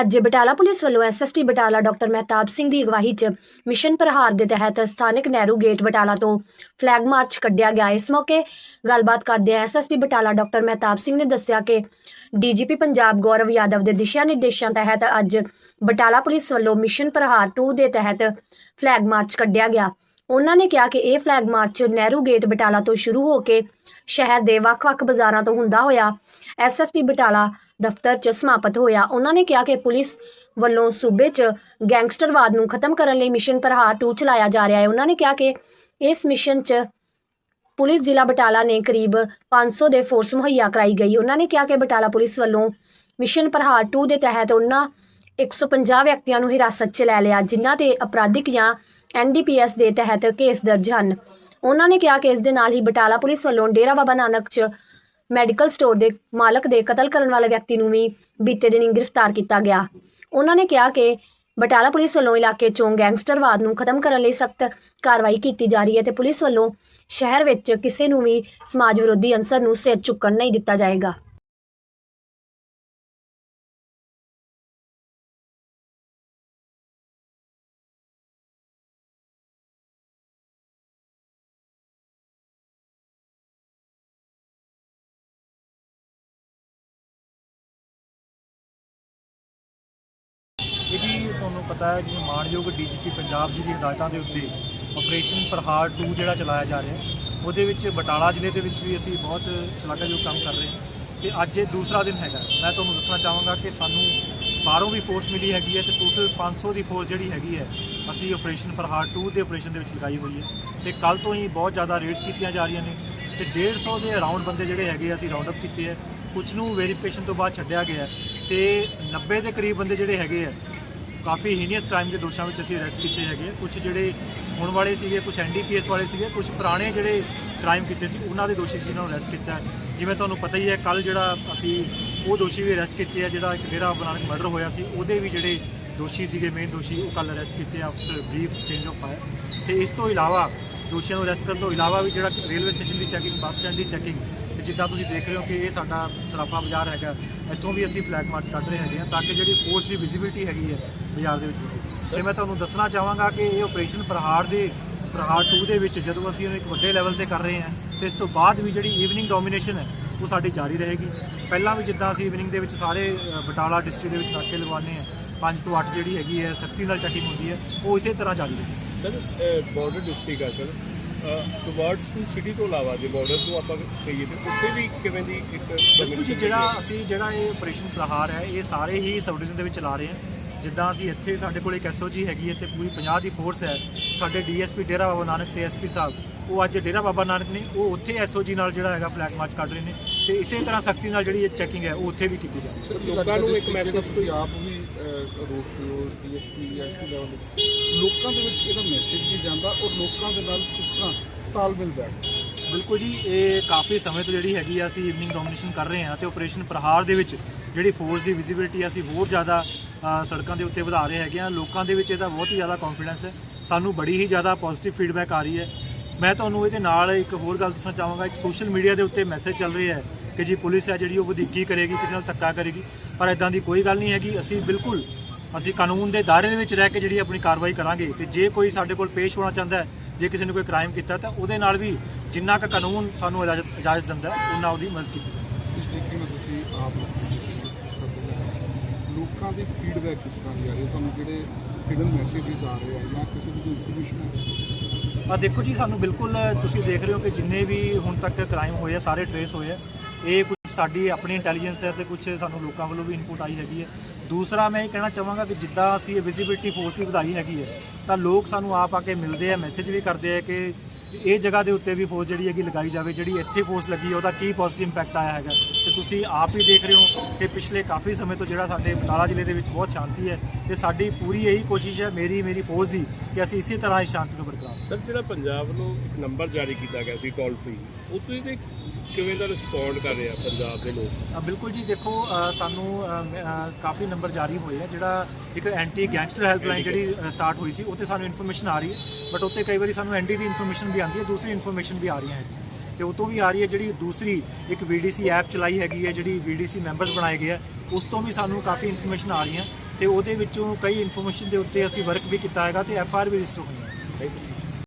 ਅੱਜ ਬਟਾਲਾ ਪੁਲਿਸ ਵੱਲੋਂ SSP Batala doctor Mehtab Singh ਦੀ ਅਗਵਾਈ 'ਚ ਮਿਸ਼ਨ ਪ੍ਰਹਾਰ ਦੇ ਤਹਿਤ ਸਥਾਨਕ ਨਹਿਰੂ ਗੇਟ ਬਟਾਲਾ ਤੋਂ ਫਲੈਗ ਮਾਰਚ ਕੱਢਿਆ ਗਿਆ। ਇਸ ਮੌਕੇ ਗੱਲਬਾਤ ਕਰਦੇ ਐਸਐਸਪੀ ਬਟਾਲਾ ਡਾਕਟਰ ਮਹਿਤਾਬ ਸਿੰਘ ਨੇ ਦੱਸਿਆ ਕਿ ਡੀਜੀਪੀ ਪੰਜਾਬ ਗੌਰਵ ਯਾਦਵ ਦੇ ਦਿਸ਼ਾ ਨਿਰਦੇਸ਼ਾਂ ਤਹਿਤ ਅੱਜ ਬਟਾਲਾ ਪੁਲਿਸ ਵੱਲੋਂ ਮਿਸ਼ਨ ਪ੍ਰਹਾਰ 2 ਦੇ ਤਹਿਤ ਫਲੈਗ ਮਾਰਚ ਕੱਢਿਆ ਗਿਆ। ਉਹਨਾਂ ਨੇ ਕਿਹਾ ਕਿ ਇਹ flag march Nehru gate Batala ਤੋਂ ਸ਼ੁਰੂ ਹੋ ਕੇ ਸ਼ਹਿਰ ਦੇ ਵੱਖ-ਵੱਖ ਬਾਜ਼ਾਰਾਂ ਤੋਂ ਹੁੰਦਾ ਹੋਇਆ ਐਸਐਸਪੀ ਬਟਾਲਾ ਦਫ਼ਤਰ 'ਚ ਸਮਾਪਤ ਹੋਇਆ। ਉਹਨਾਂ ਨੇ ਕਿਹਾ ਕਿ ਪੁਲਿਸ ਵੱਲੋਂ ਸੂਬੇ 'ਚ ਗੈਂਗਸਟਰਵਾਦ ਨੂੰ ਖਤਮ ਕਰਨ ਲਈ ਮਿਸ਼ਨ ਪ੍ਰਹਾਰ 2 ਚਲਾਇਆ ਜਾ ਰਿਹਾ ਹੈ। ਉਹਨਾਂ ਨੇ ਕਿਹਾ ਕਿ ਇਸ ਮਿਸ਼ਨ 'ਚ ਪੁਲਿਸ ਜ਼ਿਲ੍ਹਾ ਬਟਾਲਾ ਨੇ ਕਰੀਬ 500 ਦੇ ਫੋਰਸ ਮੁਹੱਈਆ ਕਰਾਈ ਗਈ। ਉਹਨਾਂ ਨੇ ਕਿਹਾ ਕਿ ਬਟਾਲਾ ਪੁਲਿਸ ਵੱਲੋਂ ਮਿਸ਼ਨ ਪ੍ਰਹਾਰ 2 ਦੇ ਤਹਿਤ ਉਹਨਾਂ 150 ਵਿਅਕਤੀਆਂ ਨੂੰ ਹਿਰਾਸਤ 'ਚ ਲੈ ਲਿਆ, ਜਿਨ੍ਹਾਂ ਤੇ ਅਪਰਾਧਿਕ ਜਾਂ ਐਨਡੀਪੀਐਸ ਦੇ ਤਹਿਤ ਕੇਸ ਦਰਜ ਹਨ। ਉਹਨਾਂ ਨੇ ਕਿਹਾ ਕਿ ਇਸ ਦੇ ਨਾਲ ਹੀ ਬਟਾਲਾ ਪੁਲਿਸ ਵੱਲੋਂ ਡੇਰਾ ਬਾਬਾ ਨਾਨਕ 'ਚ ਮੈਡੀਕਲ ਸਟੋਰ ਦੇ ਮਾਲਕ ਦੇ ਕਤਲ ਕਰਨ ਵਾਲੇ ਵਿਅਕਤੀ ਨੂੰ ਵੀ ਬੀਤੇ ਦਿਨੀ ਗ੍ਰਿਫਤਾਰ ਕੀਤਾ ਗਿਆ। ਉਹਨਾਂ ਨੇ ਕਿਹਾ ਕਿ ਬਟਾਲਾ ਪੁਲਿਸ ਵੱਲੋਂ ਇਲਾਕੇ 'ਚੋਂ ਗੈਂਗਸਟਰਵਾਦ ਨੂੰ ਖਤਮ ਕਰਨ ਲਈ ਸਖਤ ਕਾਰਵਾਈ ਕੀਤੀ ਜਾ ਰਹੀ ਹੈ ਤੇ ਪੁਲਿਸ ਵੱਲੋਂ ਸ਼ਹਿਰ ਵਿੱਚ ਕਿਸੇ ਨੂੰ ਵੀ ਸਮਾਜ ਵਿਰੋਧੀ ਅੰਸਰ ਨੂੰ ਸਿਰ ਚੁੱਕਣ ਨਹੀਂ ਦਿੱਤਾ ਜਾਏਗਾ। ਤੁਹਾਨੂੰ ਪਤਾ ਹੈ ਜਿਵੇਂ ਮਾਨਯੋਗ ਡੀਜੀਪੀ ਪੰਜਾਬ ਜੀ ਦੀ ਹਦਾਇਤਾਂ ਦੇ ਉੱਤੇ ਆਪਰੇਸ਼ਨ ਪ੍ਰਹਾਰ 2 ਜਿਹੜਾ ਚਲਾਇਆ ਜਾ ਰਿਹਾ ਹੈ, ਉਹਦੇ ਵਿੱਚ ਬਟਾਲਾ ਜ਼ਿਲ੍ਹੇ ਦੇ ਵਿੱਚ ਵੀ ਅਸੀਂ ਬਹੁਤ ਸ਼ਲਾਘਾਯੋਗ ਕੰਮ ਕਰ ਰਹੇ ਹਾਂ। ਤੇ ਅੱਜ ਇਹ ਦੂਸਰਾ ਦਿਨ ਹੈਗਾ ਮੈਂ ਤੁਹਾਨੂੰ ਦੱਸਣਾ ਚਾਹਾਂਗਾ ਕਿ ਸਾਨੂੰ ਬਾਹਰੋਂ ਵੀ ਫੋਰਸ ਮਿਲੀ ਹੈਗੀ ਹੈ ਤੇ ਟੋਟਲ 500 ਦੀ ਫੋਰਸ ਜਿਹੜੀ ਹੈਗੀ ਹੈ, ਅਸੀਂ ਆਪਰੇਸ਼ਨ ਪ੍ਰਹਾਰ 2 ਦੇ ਆਪਰੇਸ਼ਨ ਦੇ ਵਿੱਚ ਲਗਾਈ ਹੋਈ ਹੈ। ਤੇ ਕੱਲ ਤੋਂ ਹੀ ਬਹੁਤ ਜ਼ਿਆਦਾ ਰੇਡਸ ਕੀਤੀਆਂ ਜਾ ਰਹੀਆਂ ਨੇ ਤੇ 150 ਦੇ ਅਰਾਊਂਡ ਬੰਦੇ ਜਿਹੜੇ ਹੈਗੇ ਅਸੀਂ ਰਾਉਂਡ ਅਪ ਕੀਤੇ ਹੈ। ਕੁਝ ਨੂੰ ਵੈਰੀਫਿਕੇਸ਼ਨ ਤੋਂ ਬਾਅਦ ਛੱਡਿਆ ਗਿਆ ਹੈ ਤੇ 90 ਦੇ ਕਰੀਬ ਬੰਦੇ ਜਿਹੜੇ ਹੈਗੇ ਆ ਕਾਫੀ ਹੀਨੀਅਸ ਕ੍ਰਾਈਮ ਦੇ ਦੋਸ਼ਾਂ ਵਿੱਚ ਅਸੀਂ ਅਰੈਸਟ ਕੀਤੇ ਹੈਗੇ ਕੁਝ ਜਿਹੜੇ ਹੁਣ ਵਾਲੇ ਸੀਗੇ ਕੁਝ ਐਨਡੀਪੀਐਸ ਵਾਲੇ ਸੀਗੇ ਕੁਝ ਪੁਰਾਣੇ ਜਿਹੜੇ ਕ੍ਰਾਈਮ ਕੀਤੇ ਸੀ, ਉਹਨਾਂ ਦੇ ਦੋਸ਼ੀ ਸੀ ਇਹਨਾਂ ਨੂੰ ਅਰੈਸਟ ਕੀਤਾ ਜਿਵੇਂ ਤੁਹਾਨੂੰ ਪਤਾ ਹੀ ਹੈ ਕੱਲ ਜਿਹੜਾ ਅਸੀਂ ਉਹ ਦੋਸ਼ੀ ਵੀ ਅਰੈਸਟ ਕੀਤੇ ਆ, ਜਿਹੜਾ ਇੱਕ ਡੇਰਾ ਬਨਾਨਕ ਮਰਡਰ ਹੋਇਆ ਸੀ, ਉਹਦੇ ਵੀ ਜਿਹੜੇ ਦੋਸ਼ੀ ਸੀਗੇ ਮੇਨ ਦੋਸ਼ੀ, ਉਹ ਕੱਲ ਅਰੈਸਟ ਕੀਤੇ ਆ after brief change of fire ਤੇ ਇਸ ਤੋਂ ਇਲਾਵਾ ਦੋਸ਼ੀਆਂ ਨੂੰ ਅਰੈਸਟ ਕਰਨ ਤੋਂ ਇਲਾਵਾ ਵੀ ਜਿਹੜਾ ਰੇਲਵੇ ਸਟੇਸ਼ਨ ਦੀ ਚੈਕਿੰਗ ਬੱਸ ਸਟੈਂਡ ਦੀ ਚੈਕਿੰਗ ਤੇ ਜਿੱਦਾਂ ਤੁਸੀਂ ਦੇਖ ਰਹੇ ਹੋ ਕਿ ਇਹ ਸਾਡਾ ਸਰਾਫਾ ਬਾਜ਼ਾਰ ਹੈਗਾ, ਇੱਥੋਂ ਵੀ ਅਸੀਂ ਫਲੈਗ ਮਾਰਚ ਕੱਢ ਰਹੇ ਹੈਗੇ ਹਾਂ ਤਾਂ ਕਿ ਜਿਹੜੀ ਫੋਰਸ ਦੀ ਵਿਜ਼ਿਬਿਲਟੀ ਹੈਗੀ ਹੈ ਬਾਜ਼ਾਰ ਦੇ ਵਿੱਚ ਵਧੇ ਤੇ ਮੈਂ ਤੁਹਾਨੂੰ ਦੱਸਣਾ ਚਾਹਾਂਗਾ ਕਿ ਇਹ ਆਪਰੇਸ਼ਨ ਪ੍ਰਹਾਰ ਦੇ ਪ੍ਰਹਾਰ 2 ਦੇ ਵਿੱਚ ਜਦੋਂ ਅਸੀਂ ਇਹਨੂੰ ਇੱਕ ਵੱਡੇ ਲੈਵਲ ਤੇ ਕਰ ਰਹੇ ਹਾਂ ਤੇ ਇਸ ਤੋਂ ਬਾਅਦ ਵੀ ਜਿਹੜੀ ਈਵਨਿੰਗ ਡੋਮੀਨੇਸ਼ਨ ਹੈ ਉਹ ਸਾਡੀ ਜਾਰੀ ਰਹੇਗੀ। ਪਹਿਲਾਂ ਵੀ ਜਿੱਦਾਂ ਅਸੀਂ ਈਵਨਿੰਗ ਦੇ ਵਿੱਚ ਸਾਰੇ ਬਟਾਲਾ ਡਿਸਟ੍ਰਿਕਟ ਦੇ ਵਿੱਚ ਨਾਕੇ ਲਗਵਾਉਂਦੇ ਹਾਂ 5 ਤੋਂ 8 ਜਿਹੜੀ ਹੈਗੀ ਹੈ ਸਖਤੀ ਨਾਲ ਚੈਕਿੰਗ ਹੁੰਦੀ ਹੈ ਉਹ ਇਸੇ ਤਰ੍ਹਾਂ ਜਾਰੀ ਰਹੇਗੀ। ਸਰ ਬਾਰਡਰ ਡਿਸਟ੍ਰਿਕਟ ਆ ਸਰ। ਟੁਵਾਰਡਸ ਟੂ ਸਿਟੀ ਤੋਂ ਇਲਾਵਾ ਜੇ ਬਾਰਡਰ ਤੋਂ ਆਪਾਂ ਕਹੀਏ ਤੇ ਉੱਥੇ ਵੀ ਕਿਵੇਂ ਦੀ ਇੱਕ ਜੀ ਜਿਹੜਾ ਅਸੀਂ ਜਿਹੜਾ ਇਹ ਆਪਰੇਸ਼ਨ ਪ੍ਰਹਾਰ ਹੈ ਇਹ ਸਾਰੇ ਹੀ ਸਬ ਡਿਵੀਜ਼ਨ ਦੇ ਵਿੱਚ ਚਲਾ ਰਹੇ ਹਾਂ। ਜਿੱਦਾਂ ਅਸੀਂ ਇੱਥੇ ਸਾਡੇ ਕੋਲ ਇੱਕ ਐਸਓਜੀ ਹੈਗੀ ਹੈ ਤੇ ਪੂਰੀ 50 ਦੀ ਫੋਰਸ ਹੈ ਸਾਡੇ ਡੀਐਸਪੀ ਡੇਰਾ ਬਾਬਾ ਨਾਨਕ ਤੇ ਐਸਪੀ ਸਾਹਿਬ। ਉਹ ਅੱਜ ਡੇਰਾ ਬਾਬਾ ਨਾਨਕ ਨੇ ਉਹ ਉੱਥੇ ਐਸਓਜੀ ਨਾਲ ਜਿਹੜਾ ਹੈਗਾ ਫਲੈਗ ਮਾਰਚ ਕੱਢ ਰਹੇ ਨੇ ਤੇ ਇਸੇ ਤਰ੍ਹਾਂ ਸਖਤੀ ਨਾਲ ਜਿਹੜੀ ਇਹ ਚੈਕਿੰਗ ਹੈ ਉਹ ਉੱਥੇ ਵੀ ਕੀਤੀ ਜਾਵੇ ਲੋਕਾਂ ਨੂੰ ਇੱਕ message ਤੁਸੀਂ ਆਪ ਵੀ ਅਹ, ਰੋਕਦੇ ਹੋ ਡੀਐਸਪੀ ਐਸਪੀ ਲੈਵਲ ਲੋਕਾਂ ਦੇ ਵਿੱਚ ਇਹਦਾ ਮੈਸੇਜ ਵੀ ਜਾਂਦਾ ਔਰ ਲੋਕਾਂ ਦੇ ਨਾਲ ਕਿਸ ਤਰ੍ਹਾਂ ਤਾਲਮੇਲ ਬੈਠਦਾ ਬਿਲਕੁਲ ਜੀ ਇਹ ਕਾਫੀ ਸਮੇਂ ਤੋਂ ਜਿਹੜੀ ਹੈਗੀ ਆ ਅਸੀਂ ਈਵਨਿੰਗ ਡੋਮੀਨੇਸ਼ਨ ਕਰ ਰਹੇ ਹਾਂ ਤੇ ਆਪਰੇਸ਼ਨ ਪ੍ਰਹਾਰ ਦੇ ਵਿੱਚ ਜਿਹੜੀ ਫੋਰਸ ਦੀ ਵਿਜ਼ਿਬਿਲਟੀ ਅਸੀਂ ਹੋਰ ਜ਼ਿਆਦਾ ਸੜਕਾਂ ਦੇ ਉੱਤੇ ਵਧਾ ਰਹੇ ਹੈਗੇ ਆ। ਲੋਕਾਂ ਦੇ ਵਿੱਚ ਇਹਦਾ ਬਹੁਤ ਹੀ ਜ਼ਿਆਦਾ ਕੌਨਫੀਡੈਂਸ ਹੈ। ਸਾਨੂੰ ਬੜੀ ਹੀ ਜ਼ਿਆਦਾ ਪੋਜ਼ਿਟਿਵ ਫੀਡਬੈਕ ਆ ਰਹੀ ਹੈ। ਮੈਂ ਤੁਹਾਨੂੰ ਇਹਦੇ ਨਾਲ ਇੱਕ ਹੋਰ ਗੱਲ ਦੱਸਣਾ ਚਾਹਾਂਗਾ। ਇੱਕ ਸੋਸ਼ਲ ਮੀਡੀਆ ਦੇ ਉੱਤੇ ਮੈਸੇਜ ਚੱਲ ਰਿਹਾ ਹੈ ਕਿ ਜੀ ਪੁਲਿਸ ਹੈ ਜਿਹੜੀ ਉਹ ਵਧੀਕੀ ਕਰੇਗੀ, ਕਿਸੇ ਨਾਲ ਧੱਕਾ ਕਰੇਗੀ। ਪਰ ਇਦਾਂ ਦੀ ਕੋਈ ਗੱਲ ਨਹੀਂ ਹੈਗੀ। ਅਸੀਂ ਬਿਲਕੁਲ, ਅਸੀਂ ਕਾਨੂੰਨ ਦੇ ਦਾਇਰੇ ਦੇ ਵਿੱਚ ਰਹਿ ਕੇ ਜਿਹੜੀ ਆਪਣੀ ਕਾਰਵਾਈ ਕਰਾਂਗੇ। ਤੇ ਜੇ ਕੋਈ ਸਾਡੇ ਕੋਲ ਪੇਸ਼ ਹੋਣਾ ਚਾਹੁੰਦਾ ਹੈ, ਜੇ ਕਿਸੇ ਨੇ ਕੋਈ ਕ੍ਰਾਈਮ ਕੀਤਾ, ਤਾਂ ਉਹਦੇ ਨਾਲ ਵੀ ਜਿੰਨਾ ਕੁ ਕਾਨੂੰਨ ਸਾਨੂੰ ਇਜਾਜ਼ਤ ਇਜਾਜ਼ਤ ਦਿੰਦਾ ਹੈ, ਉਹਨਾਂ ਉਹਦੀ ਮਦਦ ਕੀਤੀ ਜਾਵੇ। ਇਸ ਤਰੀਕੇ ਨਾਲ ਤੁਸੀਂ ਆਪ ਲੋਕਾਂ ਦੀ ਫੀਡਬੈਕ ਕਿਸ ਤਰ੍ਹਾਂ ਦੀ ਆ ਰਹੀ ਹੈ? ਤੁਹਾਨੂੰ ਜਿਹੜੇ ਹਿਡਨ ਮੈਸੇजेस ਆ ਰਹੇ ਆ ਜਾਂ ਕਿਸੇ ਦੀ ਇਨਫੋਰਮੇਸ਼ਨ ਹੈ? ਆ ਦੇਖੋ ਜੀ, ਸਾਨੂੰ ਬਿਲਕੁਲ ਤੁਸੀਂ ਦੇਖ ਰਹੇ ਹੋ ਕਿ ਜਿੰਨੇ ਵੀ ਹੁਣ ਤੱਕ ਕ੍ਰਾਈਮ ਹੋਏ ਆ, ਸਾਰੇ ਟਰੇਸ ਹੋਏ ਆ। ਇਹ ਕੁਝ ਸਾਡੀ ਆਪਣੀ ਇੰਟੈਲੀਜੈਂਸ ਹੈ ਤੇ ਕੁਝ ਸਾਨੂੰ ਲੋਕਾਂ ਵੱਲੋਂ ਵੀ ਇਨਪੁਟ ਆਈ ਹੈਗੀ ਹੈ। ਦੂਸਰਾ ਮੈਂ ਇਹ ਕਹਿਣਾ ਚਾਹਾਂਗਾ ਕਿ ਜਿੱਦਾਂ ਅਸੀਂ ਇਹ ਵਿਜ਼ਿਬਿਲਟੀ ਫੋਰਸ ਦੀ ਵਧਾਈ ਹੈਗੀ ਹੈ, ਤਾਂ ਲੋਕ ਸਾਨੂੰ ਆਪ ਆ ਕੇ ਮਿਲਦੇ ਆ ਮੈਸੇਜ ਵੀ ਕਰਦੇ ਆ ਕਿ ਇਹ ਜਗ੍ਹਾ ਦੇ ਉੱਤੇ ਵੀ ਫੋਰਸ ਜਿਹੜੀ ਹੈਗੀ ਲਗਾਈ ਜਾਵੇ, ਜਿਹੜੀ ਇੱਥੇ ਫੋਰਸ ਲੱਗੀ ਉਹਦਾ ਕੀ ਪੋਜ਼ਿਟਿਵ ਇੰਪੈਕਟ ਆਇਆ ਹੈਗਾ? ਤੇ ਤੁਸੀਂ ਆਪ ਹੀ ਦੇਖ ਰਹੇ ਹੋ ਕਿ ਪਿਛਲੇ ਕਾਫੀ ਸਮੇਂ ਤੋਂ ਜਿਹੜਾ ਸਾਡੇ ਬਟਾਲਾ ਜ਼ਿਲ੍ਹੇ ਦੇ ਵਿੱਚ ਬਹੁਤ ਸ਼ਾਂਤੀ ਹੈ ਤੇ ਸਾਡੀ ਪੂਰੀ ਇਹੀ ਕੋਸ਼ਿਸ਼ ਹੈ ਮੇਰੀ ਮੇਰੀ ਫੋਰਸ ਦੀ ਕਿ ਅਸੀਂ ਇਸੇ ਤਰ੍ਹਾਂ ਹੀ ਸ਼ਾਂਤੀ ਨੂੰ ਬਰਕਰਾਰ ਸਰ, ਜਿਹੜਾ ਪੰਜਾਬ ਨੂੰ ਇੱਕ ਨੰਬਰ ਜਾਰੀ ਕੀਤਾ ਗਿਆ ਸੀ ਟੋਲ ਫ੍ਰੀ ਉਹ ਤੁਸੀਂ ਤੇ ਕਿਵੇਂ ਦਾ ਰਿਸਪੌਂਡ ਕਰ ਰਿਹਾ ਪੰਜਾਬ ਦੇ ਲੋਕ? ਅ, ਬਿਲਕੁਲ ਜੀ ਦੇਖੋ ਅ, ਸਾਨੂੰ ਅ, ਮ- ਅ, ਕਾਫੀ ਨੰਬਰ ਜਾਰੀ ਹੋਏ ਆ ਜਿਹੜਾ ਇੱਕ ਐਂਟੀ ਗੈਂਗਸਟਰ ਹੈਲਪਲਾਈਨ ਜਿਹੜੀ ਸਟਾਰਟ ਹੋਈ ਸੀ ਉੱਥੇ ਸਾਨੂੰ ਇਨਫੋਰਮੇਸ਼ਨ ਆ ਰਹੀ ਹੈ ਬਟ ਉੱਥੇ ਕਈ ਵਾਰੀ ਸਾਨੂੰ ਐਨਡੀ ਦੀ ਇਨਫੋਰਮੇਸ਼ਨ ਵੀ ਆਉਂਦੀ ਹੈ ਦੂਸਰੀ ਇਨਫੋਰਮੇਸ਼ਨ ਵੀ ਆ ਰਹੀਆਂ ਹੈ। ਤੇ ਉਹ ਤੋਂ ਵੀ ਆ ਰਹੀ ਹੈ ਜਿਹੜੀ ਦੂਸਰੀ ਇੱਕ VDC ਐਪ ਚਲਾਈ ਹੈਗੀ ਹੈ ਜਿਹੜੀ VDC ਮੈਂਬਰਸ ਬਣਾਏ ਗਏ ਆ ਉਸ ਤੋਂ ਵੀ ਸਾਨੂੰ ਕਾਫੀ ਇਨਫੋਰਮੇਸ਼ਨ ਆ ਰਹੀਆਂ ਤੇ ਉਹਦੇ ਵਿੱਚੋਂ ਕਈ ਇਨਫੋਰਮੇਸ਼ਨ ਦੇ ਉੱਤੇ ਅਸੀਂ ਵਰਕ ਵੀ ਕੀਤਾ ਹੈਗਾ ਤੇ ਐਫ ਆਰ ਵੀ ਰਜਿਸਟਰ ਹੋਈ ਹੈ। Thank you